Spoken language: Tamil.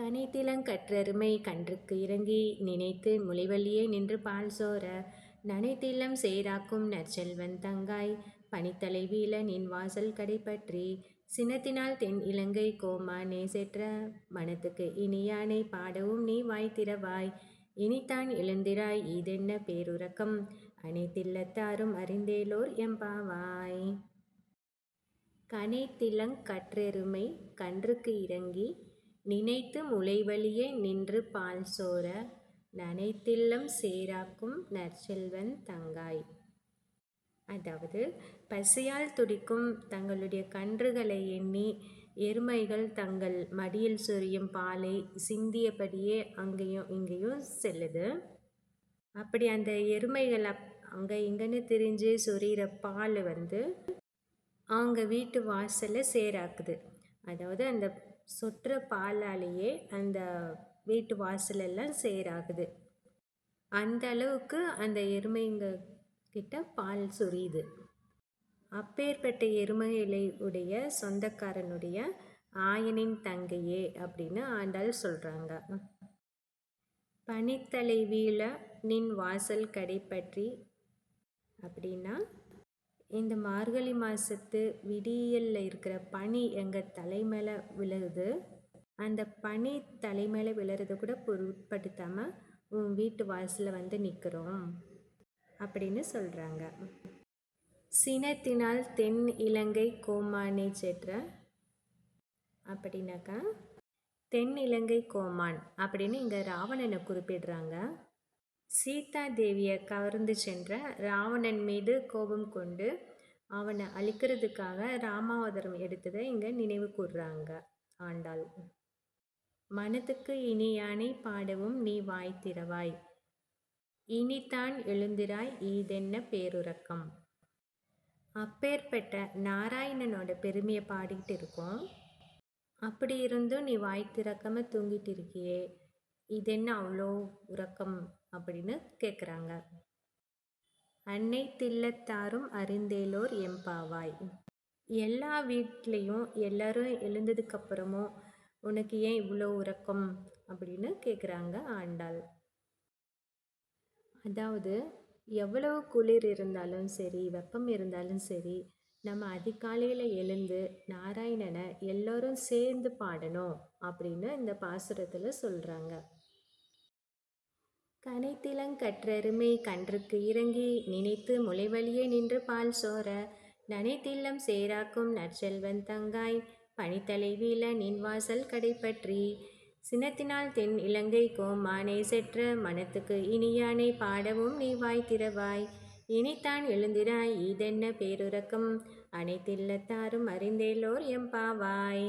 கனைத்திலங்கற்றருமை கன்றுக்கு இறங்கி நினைத்து முளைவழியே நின்று பால் சோர நனைத்திலம் சேராக்கும் நற்செல்வன் தங்காய் பனித்தலை வீழ நின் வாசல் கடைப்பற்றி சினத்தினால் தென் இலங்கை கோமா நேசெற்ற மனத்துக்கு இனியானை பாடவும் நீ வாய் இனித்தான் எழுந்திராய் இதென்ன பேருறக்கம் அனைத்தில்லத்தாரும் அறிந்தேலோர் எம்பாவாய். கனைத்திலங் கற்றெருமை கன்றுக்கு இறங்கி நினைத்து முளைவழியே நின்று பால் சோர நனைத்தில்லம் சேராக்கும் நற்செல்வன் தங்காய். அதாவது பசியால் துடிக்கும் தங்களுடைய கன்றுகளை எண்ணி எருமைகள் தங்கள் மடியில் சொரியும் பாலை சிந்தியபடியே அங்கேயும் இங்கேயும் செல்லுது. அப்படி அந்த எருமைகள் அப் அங்கே இங்கேன்னு திரிஞ்சு சொரிகிற பால் வந்து அவங்க வீட்டு வாசலை சேராக்குது. அதாவது அந்த சொட்டுற பாலாலேயே அந்த வீட்டு வாசலெல்லாம் சேராகுது. அந்த அளவுக்கு அந்த எருமைங்க கிட்ட பால் சொரியுது. அப்பேற்பட்ட எருமைகளை உடைய சொந்தக்காரனுடைய ஆயனின் தங்கையே அப்படின்னு ஆண்டாள் சொல்கிறாங்க பனித்தலை வீழ நின் வாசல் கடைப்பற்றி அப்படின்னா இந்த மார்கழி மாதத்து விடியலில் இருக்கிற பனி எங்கள் தலை மேலே விழுகுது அந்த பனி தலை மேலே விழுறத கூட பொருட்படுத்தாமல் உன் வீட்டு வாசலில் வந்து நிற்கிறோம் அப்படின்னு சொல்கிறாங்க சினத்தினால் தென் இலங்கை கோமானை செற்ற அப்படின்னாக்கா தென் இலங்கை கோமான் அப்படின்னு இங்கே ராவணனை குறிப்பிடுறாங்க. சீதா தேவியை கவர்ந்து சென்ற ராவணன் மீது கோபம் கொண்டு அவனை அழிக்கிறதுக்காக ராமாவதரம் எடுத்ததை இங்கே நினைவு கூர்றாங்க ஆண்டாள். மனத்துக்கு இனியானை பாடவும் நீ வாய் திறவாய். இனித்தான் எழுந்திராய் ஈதென்ன பேருறக்கம். அப்பேற்பட்ட நாராயணனோட பெருமையை பாடிக்கிட்டு இருக்கோம். அப்படி இருந்தும் நீ வாய் திறக்காம தூங்கிட்டு இருக்கியே. இது என்ன அவ்வளோ உறக்கம்? அப்படின்னு கேட்குறாங்க அன்னை தில்லத்தாரும் அறிந்தேலோர் எம்பாவாய் எல்லா வீட்லேயும் எல்லாரும் எழுந்ததுக்கப்புறமும் உனக்கு ஏன் இவ்வளோ உறக்கம்? அப்படின்னு கேட்குறாங்க ஆண்டாள். அதாவது எவ்வளவு குளிர் இருந்தாலும் சரி வெப்பம் இருந்தாலும் சரி நம்ம அதிகாலையில் எழுந்து நாராயணனை எல்லோரும் சேர்ந்து பாடணும் அப்படின்னு இந்த பாசுரத்தில் சொல்கிறாங்க கனைத்திலங்கற்றருமை கன்றுக்கு இறங்கி நினைத்து முளைவழியே நின்று பால் சோர நனைத்தில்லம் சேராக்கும் நற்செல்வன் தங்காய் பனித்தலை வீழ நின் வாசல் கடைப்பற்றி சினத்தினால் தென் இலங்கை கோமானை செற்ற மனத்துக்கு இனியானை பாடவும் நீ வாய் திறவாய். இனித்தான் எழுந்திராய் இதென்ன பேருறக்கம் அனைத்தில்லத்தாரும் அறிந்தேலோர் எம்பாவாய்